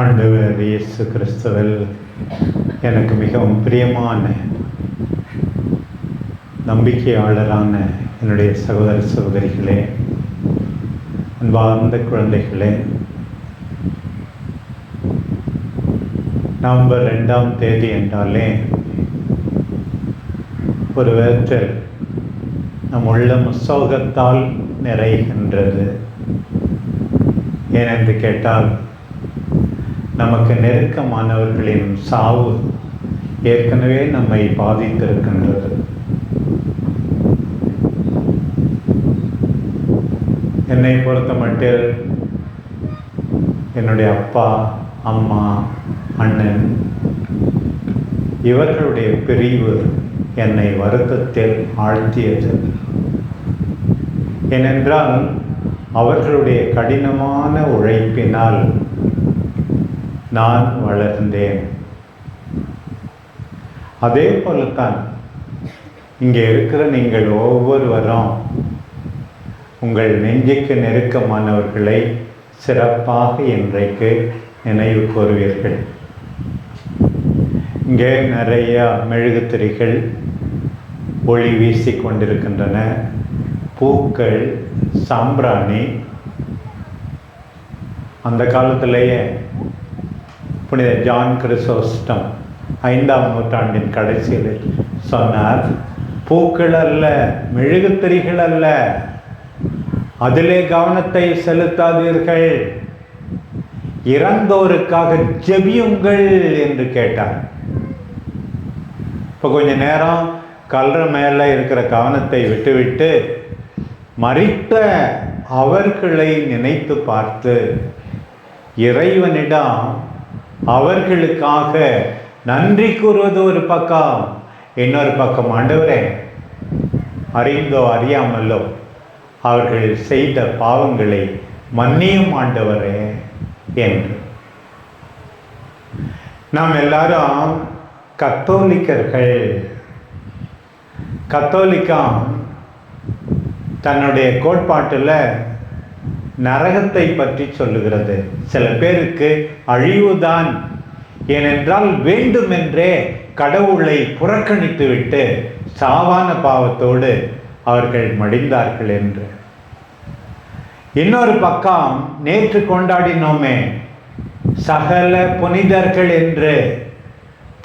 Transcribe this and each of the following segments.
ஆண்டவர் இயேசு கிறிஸ்துவில் எனக்கு மிகவும் பிரியமான நம்பிக்கையாளரான என்னுடைய சகோதர சகோதரிகளே அன்பார்ந்த குழந்தைகளே நவம்பர் ரெண்டாம் தேதி என்றாலே ஒரு விதத்தில் நம் உள்ளம் சோகத்தால் நிறைகின்றது. ஏனென்று கேட்டால் நமக்கு நெருக்கமானவர்களின் சாவு ஏற்கனவே நம்மை பாதித்திருக்கின்றது. என்னை பொறுத்த மட்டில் என்னுடைய அப்பா அம்மா அண்ணன் இவர்களுடைய பிரிவு என்னை வருத்தத்தில் ஆழ்த்தியது. ஏனென்றால் அவர்களுடைய கடினமான உழைப்பினால் நான் வளர்ந்தேன். அதே போலத்தான் இங்கே இருக்கிற நீங்கள் ஒவ்வொருவரும் உங்கள் நெஞ்சுக்கு நெருக்கமானவர்களை சிறப்பாக இன்றைக்கு நினைவு கூறுவீர்கள். இங்கே நிறைய மெழுகுத்திரிகள் ஒளி வீசி கொண்டிருக்கின்றன. பூக்கள் சாம்பிராணி அந்த காலத்திலேயே புனித ஜான் கிறிசோஸ்டம் ஐந்தாம் நூற்றாண்டின் கடைசியில் சொன்னார் பூக்கள் அல்ல மெழுகுத்திரிகள் அல்ல. அதிலே கவனத்தை செலுத்தாதீர்கள். இறந்தோருக்காக ஜெபியுங்கள் என்று கேட்டார். இப்போ கொஞ்ச நேரம் கல்ற மேலே இருக்கிற கவனத்தை விட்டுவிட்டு மறித்த அவர்களை நினைத்து பார்த்து இறைவனிடம் அவர்களுக்காக நன்றி கூறுவது ஒரு பக்கம் இன்னொரு பக்கம் ஆண்டவரே அறிந்தோ அறியாமலோ அவர்கள் செய்த பாவங்களை மன்னியும் ஆண்டவரே என்று. நாம் எல்லாரும் கத்தோலிக்கர்கள். கத்தோலிக்கம் தன்னுடைய கோட்பாட்டில் நரகத்தை பற்றி சொல்லுகிறது. சில பேருக்கு அழிவுதான். ஏனென்றால் வேண்டுமென்றே கடவுளை புறக்கணித்துவிட்டு சாவான பாவத்தோடு அவர்கள் மடிந்தார்கள் என்று. இன்னொரு பக்கம் நேற்று கொண்டாடினோமே சகல புனிதர்கள் என்று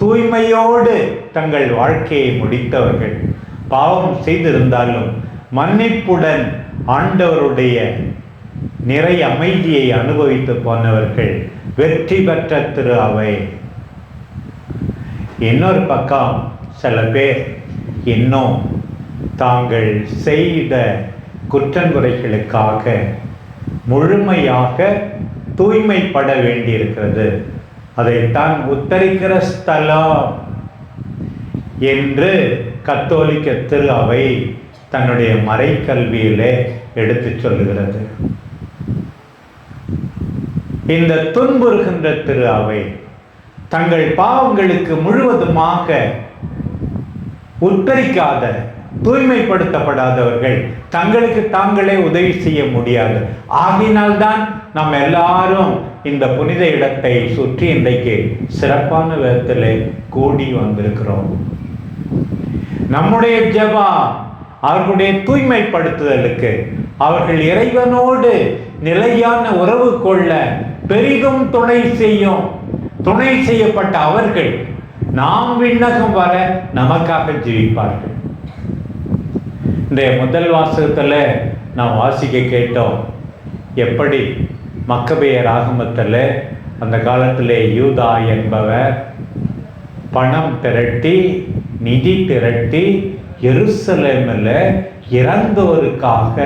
தூய்மையோடு தங்கள் வாழ்க்கையை முடித்தவர்கள். பாவம் செய்திருந்தாலும் மன்னிப்புடன் ஆண்டவருடைய நிறை அமைதியை அனுபவித்து போனவர்கள் வெற்றி பெற்ற திரு அவை. இன்னொரு பக்கம் சில பேர் இன்னும் தாங்கள் செய்த குற்றங்குறைகளுக்காக முழுமையாக தூய்மைப்பட வேண்டியிருக்கிறது. அதைத்தான் உத்தரிக்கிற ஸ்தலம் என்று கத்தோலிக்க திரு அவை தன்னுடைய மறைக்கல்வியிலே எடுத்து சொல்லுகிறது. இந்த துன்புறுகின்ற திரு அவை தங்கள் பாவங்களுக்கு முழுவதுமாக உத்தரிக்காத தூய்மைப்படுத்தப்படாதவர்கள் தங்களுக்கு தாங்களே உதவி செய்ய முடியாது. ஆகினால்தான் நாம் எல்லாரும் இந்த புனித இடத்தை சுற்றி இன்றைக்கு சிறப்பான விதத்தில் கூடி வந்திருக்கிறோம். நம்முடைய ஜபா அவர்களுடைய தூய்மைப்படுத்துதலுக்கு அவர்கள் இறைவனோடு நிலையான உறவு கொள்ள பெரிதும் துணை செய்யும். துணை செய்யப்பட்ட அவர்கள் நாம் விண்ணகம் வர நமக்காக ஜீவிப்பார்கள் இந்த முதல் வாசகத்தில் நாம் வாசிக்க கேட்டோம் எப்படி மக்கபெயர் ஆகமத்தில் அந்த காலத்தில் யூதா என்பவர் பணம் திரட்டி நிதி திரட்டி எருசலேமில் இறந்தோருக்காக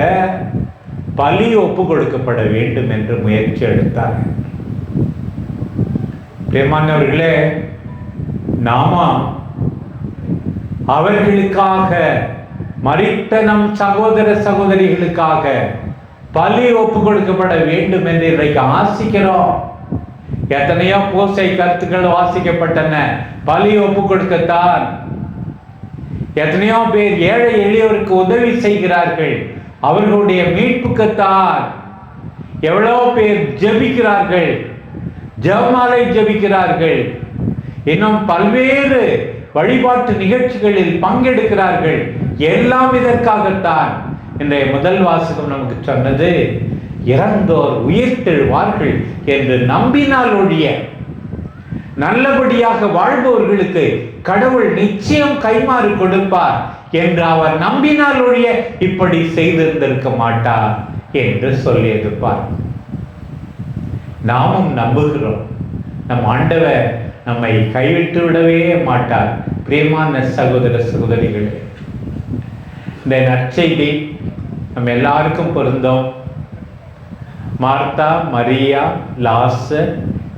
பலி ஒப்பு கொடுக்கப்பட வேண்டும் என்று முயற்சி எடுத்தார். பிரியமானவர்களே நாம அவர்களுக்காக மறித்த நம் சகோதர சகோதரிகளுக்காக பலி ஒப்பு கொடுக்கப்பட வேண்டும் என்று இன்றைக்கு ஆசிக்கிறோம். எத்தனையோ பூசை கருத்துக்கள் வாசிக்கப்பட்டன. பலி ஒப்பு கொடுக்கத்தான். எத்தனையோ பேர் ஏழை எளியோருக்கு உதவி செய்கிறார்கள். அவர்களுடைய மீட்புக்குத்தான் எவ்வளோ பேர் ஜெபிக்கிறார்கள் ஜெபமாலை ஜெபிக்கிறார்கள் இன்னும் பல்வேறு வழிபாட்டு நிகழ்ச்சிகளில் பங்கெடுக்கிறார்கள். எல்லாம் இதற்காகத்தான் இன்றைய முதல் வாசகம் நமக்கு சொன்னது இறந்தோர் உயிர்த்தெழுவார்கள் என்று நம்பினால் ஒழிய நல்லபடியாக வாழ்பவர்களுக்கு கடவுள் நிச்சயம் கைமாறு கொடுப்பார். என்று அவர் நம்பினால் ஒழிய இப்படி செய்திருந்திருக்க மாட்டார் என்று சொல்லியது பார். நாமும் நம்புகிறோம். நம் ஆண்டவர் நம்மை கைவிட்டு விடவே மாட்டார். பிரியமான சகோதர சகோதரிகளே இந்த நற்செய்தி நம்ம எல்லாருக்கும் பொருந்தோம். மார்த்தா மரியா லாச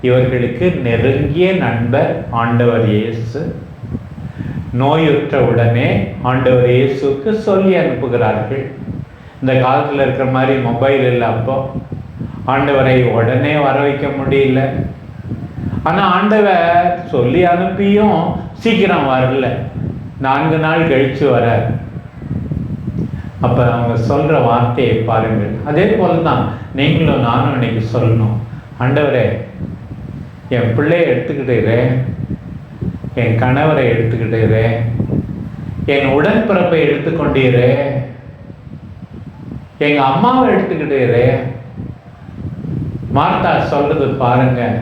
இவர்களுக்கு நெருங்கிய நண்பர் ஆண்டவர் இயேசு. நோயுற்ற உடனே ஆண்டவர் இயேசுக்கு சொல்லி அனுப்புகிறார்கள். இந்த காலத்தில் இருக்கிற மாதிரி மொபைல் இல்லை அப்போ. ஆண்டவரை உடனே வர வைக்க முடியல. ஆனால் ஆண்டவர் சொல்லி அனுப்பியும் சீக்கிரம் வரல. நான்கு நாள் கழித்து வர அப்போ அவங்க சொல்கிற வார்த்தையை பாருங்கள். அதே போல தான் நீங்களும் நானும் இன்னைக்கு சொல்லணும். ஆண்டவரே என் பிள்ளையை எடுத்துக்கிட்டுறேன் என் கணவரை எடுத்துக்கிட்டு என் உடன்பிறப்பை எடுத்துக்கொண்டீரு எங்க அம்மாவை எடுத்துக்கிட்டு மார்த்தா சொல்றது பாருங்க.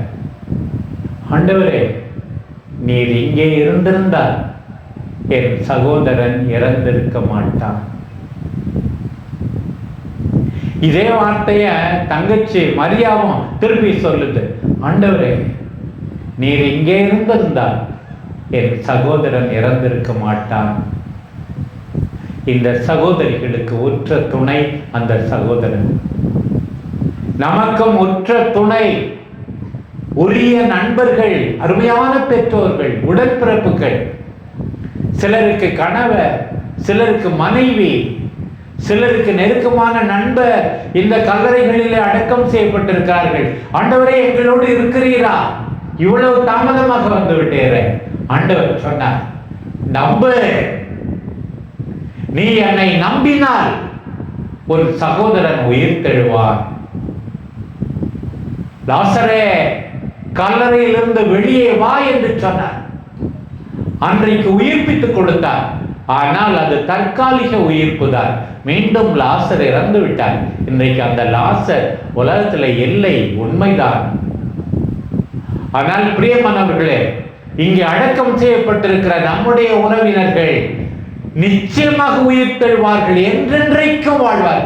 ஆண்டவரே நீர் இங்கே இருந்திருந்தால் என் சகோதரன் இறந்திருக்க மாட்டான். இதே வார்த்தைய தங்கச்சி மரியாவும் திருப்பி சொல்லுது. ஆண்டவரே நீர் இங்கே இருந்திருந்தால் என் சகோதரன் இறந்திருக்க மாட்டான். இந்த சகோதரிகளுக்கு உற்ற துணை அந்த சகோதரன். நமக்கும் உற்ற துணை உரிய நண்பர்கள் அருமையான பெற்றோர்கள் உடற்பிறப்புகள் சிலருக்கு கணவர் சிலருக்கு மனைவி சிலருக்கு நெருக்கமான நண்பர் இந்த கல்லறைகளிலே அடக்கம் செய்யப்பட்டிருக்கிறார்கள். ஆண்டவரே எங்களோடு இருக்கிறீரா? இவ்வளவு தாமதமாக வந்து விட்டேறேன் ஆண்டவர் சொன்னார் நம்பு. நீ என்னை நம்பினால் ஒரு சகோதரன் உயிர் தெழுவார் லாசரே கல்லறையிலிருந்து வெளியே வா என்று சொன்னார். அன்றைக்கு உயிர்ப்பித்துக் கொடுத்தார். ஆனால் அது தற்காலிக உயிர்ப்பு தான். மீண்டும் லாசர் இறந்து விட்டார். இன்றைக்கு அந்த லாசர் உலகத்துல இல்லை உண்மைதான். ஆனால் பிரியமானவர்களே இங்கே அடக்கம் செய்யப்பட்டிருக்கிற நம்முடைய உறவினர்கள் நிச்சயமாக உயிர் பெறுவார்கள் என்றென்றைக்கும் வாழ்வார்.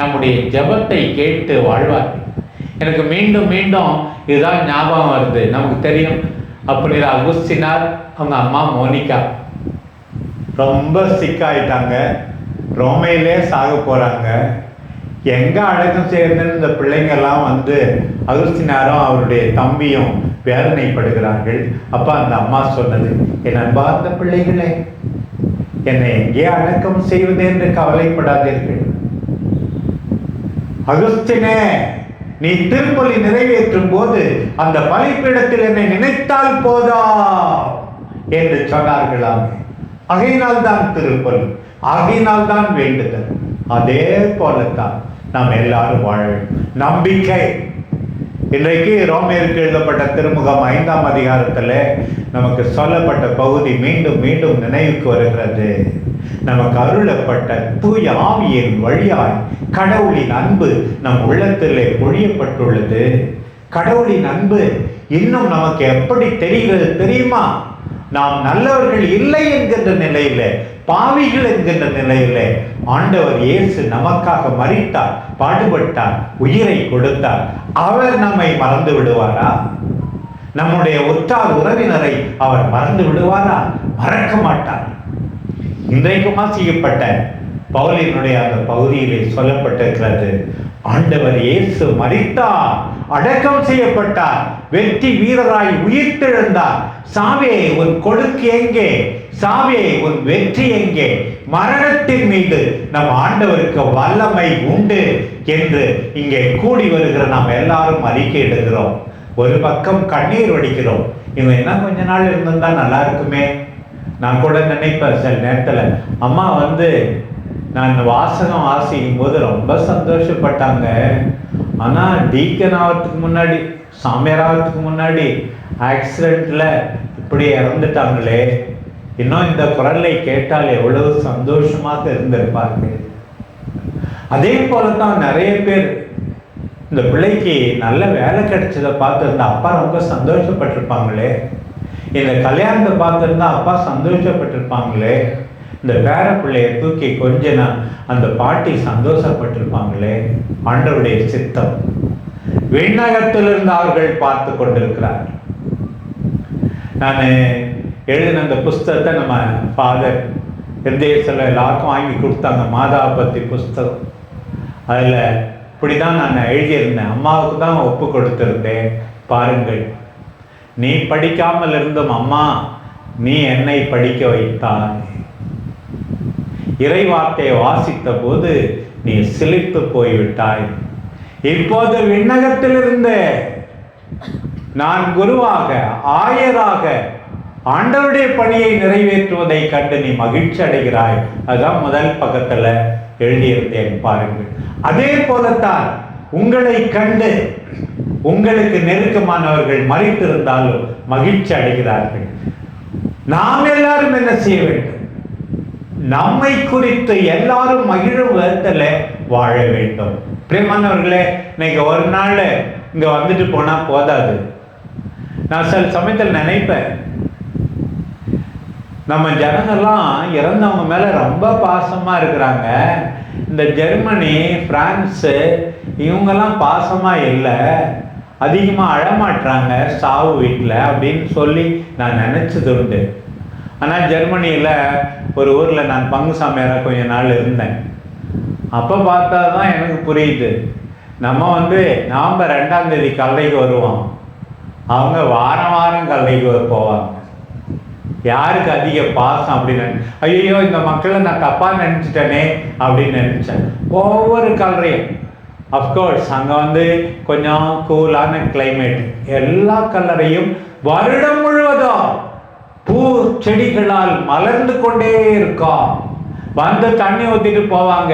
நம்முடைய ஜெபத்தை கேட்டு வாழ்வார். எனக்கு மீண்டும் மீண்டும் இதுதான் ஞாபகம் வருது. நமக்கு தெரியும் அப்படிங்கிற அகுஸ்தினார் அவங்க அம்மா மோனிகா. ரொம்ப சிக்காயிட்டாங்க ரோமையிலே சாக போறாங்க. எங்க அடக்கம் செய்யறதுன்னு இந்த பிள்ளைங்கெல்லாம் வந்து அகுஸ்தினாரும் அவருடைய தம்பியும் வேதனைப்படுகிறார்கள். அப்பா அந்த அம்மா சொன்னது என் அன்பார்ந்த பிள்ளைகளே என்னை எங்கே அடக்கம் செய்வது என்று கவலைப்படாதீர்கள். அகஸ்தினே நீ திருப்பலி நிறைவேற்றும் போது அந்த பலிப்பிடத்தில் என்னை நினைத்தால் போதா? என்று சொன்னார்களாம். அகையினால் தான் திருப்பலி ஆகையினால் தான் வேண்டுதல். அதே போலத்தான் நாம் எல்லாரும் வாழ நம்பிக்கை இன்றைக்கு ரோமியருக்கு எழுதப்பட்ட திருமுகம் ஐந்தாம் அதிகாரத்துல நமக்கு சொல்லப்பட்ட பகுதி மீண்டும் மீண்டும் நினைவுக்கு வருகிறது. நமக்கு அருளப்பட்ட தூய ஆவியின் வழியாய் கடவுளின் அன்பு நம் உள்ளத்திலே பொழியப்பட்டுள்ளது. கடவுளின் அன்பு இன்னும் நமக்கு எப்படி தெரிகிறது தெரியுமா? நாம் நல்லவர்கள் இல்லை என்கின்ற நிலையில பாவிகள் என்கின்ற நிலையில ஆண்டவர் இயேசு நமக்காக மறித்தார் பாடுபட்டார் உயிரை கொடுத்தார். அவர் நம்மை மறந்து விடுவாரா? நம்முடைய உற்றார் உறவினரை அவர் மறந்து விடுவாரா? மறக்க மாட்டார். இன்றைக்குமா செய்யப்பட்ட பவுலினுடைய அந்த பகுதியிலே சொல்லப்பட்டிருக்கிறது ஆண்டவர் இயேசு மறித்தார் அடக்கம் செய்யப்பட்டார் வெற்றி வீரராய் உயிர்த்தெழுந்தார். சாவே உன் கொழுக்கு எங்கே? சாவே உன் வெற்றி எங்கே? மரணத்தின் மீது நம் ஆண்டவருக்கு வல்லமை உண்டு என்று இங்கே கூடி வருகிற நாம் எல்லாரும் அறிக்கை எடுக்கிறோம். ஒரு பக்கம் கண்ணீர் வடிக்கிறோம். இவன் என்ன கொஞ்ச நாள் இருந்திருந்தா நல்லா இருக்குமே? நான் கூட நினைப்பேன் சில நேரத்தில். அம்மா வந்து நான் வாசகம் வாசிக்கும் போது ரொம்ப சந்தோஷப்பட்டாங்க. ஆனால் டீக்கன் ஆகிறதுக்கு முன்னாடி சாமியார் ஆகிறதுக்கு முன்னாடி ஆக்சிடெண்ட்டில் இப்படி இறந்துட்டாங்களே. இன்னும் இந்த குரலை கேட்டால் எவ்வளவு சந்தோஷமாக இருந்திருப்பார்கள்? அதே போல தான் நிறைய பேர் இந்த பிள்ளைக்கு நல்ல வேலை கிடைச்சதை பார்த்துருந்தா அப்பா ரொம்ப சந்தோஷப்பட்டிருப்பாங்களே. இந்த கல்யாணத்தை பார்த்துருந்தா அப்பா சந்தோஷப்பட்டிருப்பாங்களே. இந்த பேர பிள்ளைய தூக்கி கொஞ்ச நாள் அந்த பாட்டி சந்தோஷப்பட்டிருப்பாங்களே. ஆண்டவுடைய சித்தம். விண்ணகத்திலிருந்து அவர்கள் பார்த்து கொண்டிருக்கிறார் நான் எழுதின அந்த புஸ்தகத்தை நம்ம ஃபாதர் ஹிருதயத்தில் எல்லாருக்கும் வாங்கி கொடுத்தாங்க மாதாவை பற்றி புஸ்தகம். அதில் இப்படி தான் நான் எழுதியிருந்தேன். அம்மாவுக்கு தான் ஒப்பு கொடுத்துருந்தேன். பாருங்கள் நீ படிக்காமல் இருந்தும் அம்மா நீ என்னை படிக்க வைத்தாய். இறைவார்த்தையை வாசித்த போது நீ சிலித்து போய்விட்டாய். இப்போது விண்ணகத்திலிருந்து நான் குருவாக ஆயராக ஆண்டவருடைய பணியை நிறைவேற்றுவதை கண்டு நீ மகிழ்ச்சி அடைகிறாய். அதுதான் முதல் பக்கத்துல எழுதியிருந்தேன் பாருங்கள். அதே போலத்தான் உங்களை கண்டு உங்களுக்கு நெருக்கமானவர்கள் மறித்திருந்தாலும் மகிழ்ச்சி அடைகிறார்கள். நாம் எல்லாரும் என்ன செய்ய வேண்டும்? நம்மை குறித்து எல்லாரும் மகிழும் விதத்துல வாழ வேண்டும். பிரியமானவர்களே இன்னைக்கு ஒரு நாள் இங்க வந்துட்டு போனா போதாது. நான் சில சமயத்தில் நினைப்பேன் நம்ம ஜனங்கள்லாம் இறந்தவங்க மேலே ரொம்ப பாசமாக இருக்கிறாங்க. இந்த ஜெர்மனி ஃப்ரான்ஸு இவங்கெல்லாம் பாசமாக இல்லை. அதிகமாக அழமாட்டுறாங்க சாவு வீட்டில் அப்படின்னு சொல்லி நான் நினச்சது உண்டு. ஆனால் ஜெர்மனியில் ஒரு ஊரில் நான் பங்கு சாமியாராக கொஞ்ச நாள் இருந்தேன். அப்போ பார்த்தா தான் எனக்கு புரியுது. நம்ம வந்து நாம் ரெண்டாம் தேதி கல்லைக்கு வருவோம். அவங்க வாரம் வாரம் கல்லைக்கு போவாங்க. யாருக்கு அதிக பாசம் அப்படின்னு ஐயோ இந்த மக்களை நான் தப்பாக நினச்சிட்டேனே அப்படின்னு நினச்சேன். ஒவ்வொரு கலரையும். அஃப்கோர்ஸ் அங்கே வந்து கொஞ்சம் கூலான கிளைமேட் எல்லா கலரையும் வருடம் முழுவதும் பூ செடிகளால் மலர்ந்து கொண்டே இருக்கும். வந்து தண்ணி ஊத்திட்டு போவாங்க.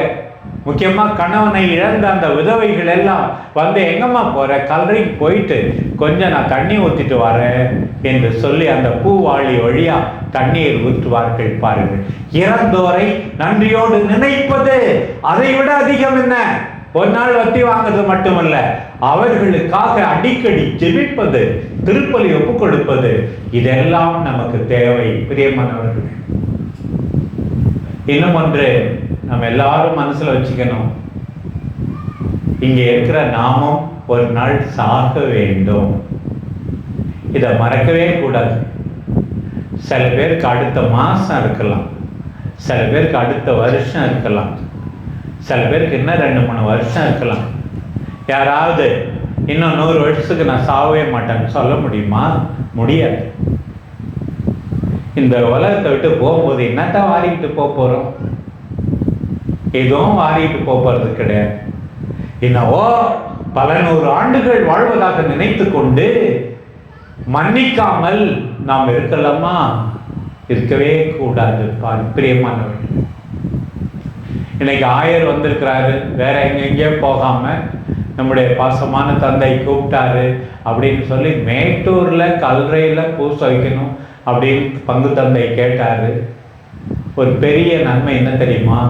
முக்கியமா கணவனை இழந்த அந்த விதவைகள் எல்லாம் வந்து எங்கம்மா போற? கல்லறைக்கு போயிட்டு கொஞ்சம் நான் தண்ணி ஊத்திட்டு வரேன் என்று சொல்லி அந்த பூவாளி வழியா தண்ணீர் ஊற்றுவார்கள் பாருங்கள். இறந்தோரை நன்றியோடு நினைப்பது அதை விட அதிகம் என்ன? ஒரு நாள் வட்டி வாங்குறது மட்டுமல்ல அவர்களுக்காக அடிக்கடி ஜெபிப்பது திருப்பலி ஒப்புக் கொடுப்பது இதெல்லாம் நமக்கு தேவை பிரியமானவர்கள். இன்னும் ஒன்று நம்ம எல்லாரும் மனசுல வச்சுக்கணும். இங்க இருக்கிற நாமும் ஒரு நாள் சாக வேண்டும். இதை மறக்கவே கூடாது. சில பேருக்கு அடுத்த மாசம் இருக்கலாம். சில பேருக்கு அடுத்த வருஷம் இருக்கலாம். சில பேருக்கு இன்னும் ரெண்டு மூணு வருஷம் இருக்கலாம். யாராவது இன்னும் நூறு வருஷத்துக்கு நான் சாகவே மாட்டேன்னு சொல்ல முடியுமா? முடியாது. இந்த உலகத்தை விட்டு போகும்போது என்னத்தான் வாரிக்கிட்டு போக போறோம்? எதுவும் வாரிட்டு போக போறது கிடையாது. என்னவோ பல நூறு ஆண்டுகள் வாழ்வதாக நினைத்து கொண்டு மன்னிக்காமல் நாம் இருக்கலாமா இருக்கவே கூடாது பாரு பிரியமானவர்கள் இன்னைக்கு ஆயர் வந்திருக்கிறாரு வேற எங்கெங்கேயோ போகாம நம்முடைய பாசமான தந்தை கூப்பிட்டாரு அப்படின்னு சொல்லி மேட்டூர்ல கல்றையில பூச வைக்கணும் அப்படின்னு பங்கு தந்தை கேட்டாரு. ஒரு பெரிய நன்மை என்ன தெரியுமா?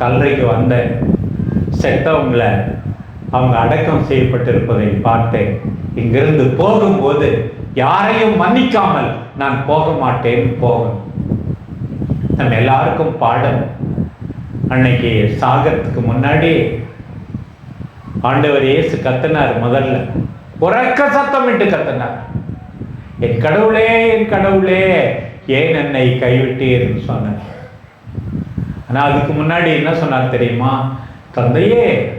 கல்லறைக்கு வந்த செத்தவங்களை அவங்க அடக்கம் செய்யப்பட்டிருப்பதை பார்த்தேன். இங்கிருந்து போகும்போது யாரையும் மன்னிக்காமல் நான் போக மாட்டேன் போகணும் நம்ம எல்லாருக்கும் பாடம். அன்னைக்கு சாகறதுக்கு முன்னாடி ஆண்டவர் இயேசு கத்தினார் முதல்ல. உறக்க சத்தமிட்டு கத்தினார். என் கடவுளே என் கடவுளே ஏன் என்னை கைவிட்டீர்னு சொன்னார். ஆனா அதுக்கு முன்னாடி என்ன சொன்னார் தெரியுமா? தந்தையே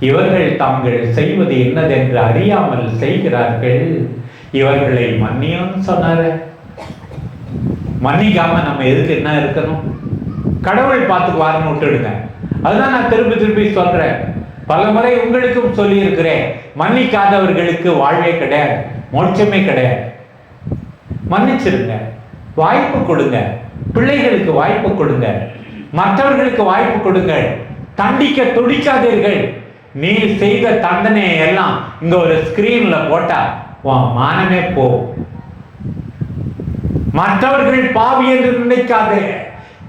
இவர்கள் தாங்கள் செய்வது என்னதென்று அறியாமல் செய்கிறார்கள். இவர்களை மன்னியும் சொன்னார. மன்னிக்காம நம்ம எதுக்கு என்ன இருக்கணும்? கடவுள் பார்த்துக்குவாருன்னு விட்டுடுங்க. அதுதான் நான் திருப்பி திருப்பி சொல்றேன். பல முறை உங்களுக்கும் சொல்லி இருக்கிறேன் மன்னிக்காதவர்களுக்கு வாழ்வே கிடையாது. மோட்சமே கிடையாது. மன்னிச்சிருங்க. வாய்ப்பு கொடுங்க. பிள்ளைகளுக்கு வாய்ப்பு கொடுங்க. மற்றவர்களுக்கு வாய்ப்பு கொடுங்கள் தண்டிக்க துடிக்காதீர்கள். நீ செய்த தண்டனையை எல்லாம் இங்க ஒரு ஸ்கிரீன்ல போட்டா உன் மானமே போ மற்றவர்கள் பாவி என்று நினைக்காதே.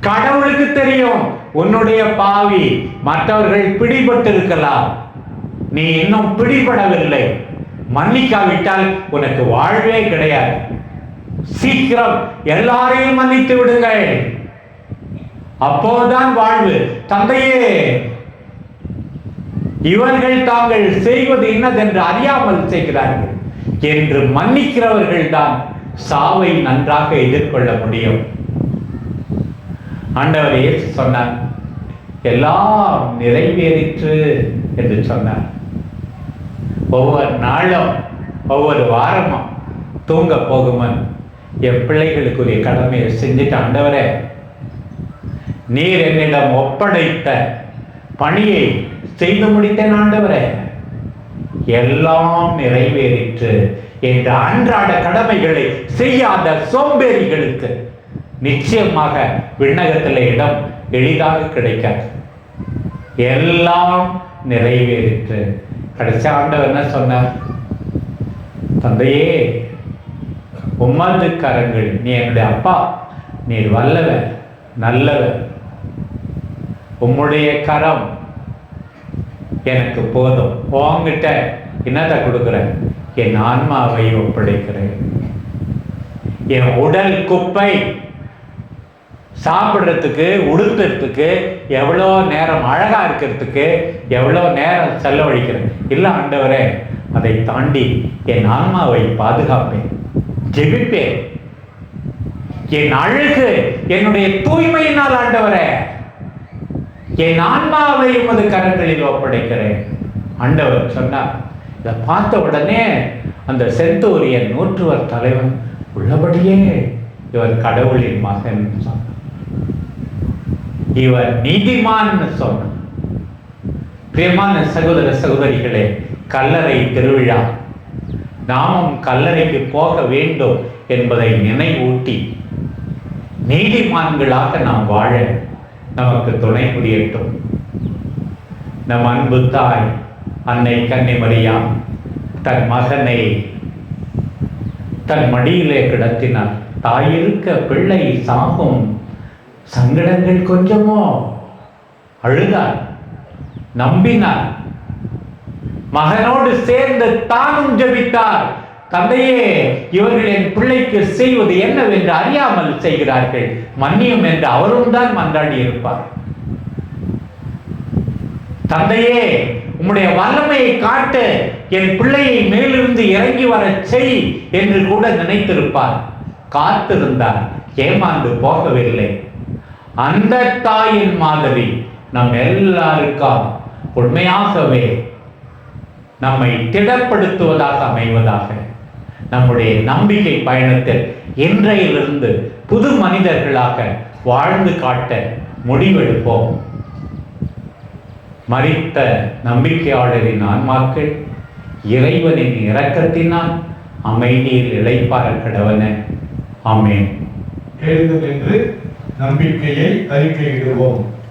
கடவுளுக்கு தெரியும் உன்னுடைய பாவி மற்றவர்கள் பிடிபட்டு இருக்கலாம் நீ இன்னும் பிடிபடவில்லை. மன்னிக்காவிட்டால் உனக்கு வாழ்வே கிடையாது. சீக்கிரம் எல்லாரையும் மன்னித்து விடுங்கள். அப்போதுதான் வாழ்வு. தந்தையே இவர்கள் தாங்கள் செய்வது இன்னதென்று அறியாமல் செய்கிறார்கள். என்று மன்னிக்கிறவர்கள் தான் சாவை நன்றாக எதிர்கொள்ள முடியும். ஆண்டவர் இயேசு சொன்னார் எல்லாம் நிறைவேறிற்று என்று சொன்னார். ஒவ்வொரு நாளும் ஒவ்வொரு வாரமும் தூங்க போகுமன் என் பிள்ளைகளுக்குரிய கடமையை செஞ்சுட்டு ஆண்டவரே நீர் என்னிடம் ஒப்படைத்த பணியை செய்து முடித்தேன் ஆண்டவரே. எல்லாம் நிறைவேறிற்று. என்ற அன்றாட கடமைகளை செய்யாத சோம்பேறிகளுக்கு நிச்சயமாக விண்ணகத்தில் இடம் எளிதாக கிடைக்காது. எல்லாம் நிறைவேறிற்று. கடைசி ஆண்டவர் என்ன சொன்னார்? தந்தையே உமது கரங்கள் நீ என்னுடைய அப்பா நீர் வல்லவன் நல்லவன் உம்முடைய கரம் எனக்கு போதும். உங்ககிட்ட என்னத்தை கொடுக்குறேன்? என் ஆன்மாவை ஒப்படைக்கிறேன். என் உடல் குப்பை சாப்பிட்றதுக்கு உடுக்கிறதுக்கு எவ்வளோ நேரம் அழகா இருக்கிறதுக்கு எவ்வளோ நேரம் செலவழிக்கிறேன். இல்லை ஆண்டவரே அதை தாண்டி என் ஆன்மாவை பாதுகாப்பேன். ஜெபிப்பேன் என் அழகு என்னுடைய தூய்மையினால் ஆண்டவரே என் ஆன்மாவை உமது கரங்களில் ஒப்படைக்கிறேன். ஆண்டவர் சொன்னார் இதை பார்த்த உடனே அந்த செந்தூரியன் நூற்றுவர் தலைவன் உள்ளபடியே இவர் கடவுளின் மகன் சொன்னார். இவர் நீதிமான் சொன்னார். பிரியமான சகோதர சகோதரிகளே கல்லறை திருவிழா நாமும் கல்லறைக்கு போக வேண்டும் என்பதை நினைவூட்டி நீதிமான்களாக நாம் வாழ நமக்கு துணை புரியட்டும். நம் அன்பு தாய் அன்னை கன்னிமரியா தன் மகனை தன் மடியிலே கிடத்தினார். தாயிருக்க பிள்ளை சாகும் சங்கடங்கள் கொஞ்சமோ? அழுதார் நம்பினார். மகனோடு சேர்ந்து தானும் ஜபித்தார். தந்தையே இவர்கள் என் பிள்ளைக்கு செய்வது என்னவென்று அறியாமல் செய்கிறார்கள். மன்னியும் என்று அவரும் தான் மன்றாடி இருப்பார். தந்தையே உம்முடைய வல்லமையை காட்டு என் பிள்ளையை மேலிருந்து இறங்கி வரச் செய் என்று கூட நினைத்திருப்பார். காத்திருந்தார் ஏமாந்து போகவில்லை. அந்த தாயின் மாதிரி நம் எல்லாருக்கும் உண்மையாகவே நம்மை திடப்படுத்துவதாக அமைவதாக. நம்முடைய நம்பிக்கை பயணத்தில் இன்றையிலிருந்து புது மனிதர்களாக வாழ்ந்து காட்ட முடிவெடுப்போம். மறித்த நம்பிக்கையாளரின் ஆன்மாக்கள் இறைவனின் இரக்கத்தினால் அமைதியில் இளைப்பார கடவன ஆமென். எழுந்து நம்பிக்கையை அறிக்கையிடுவோம்.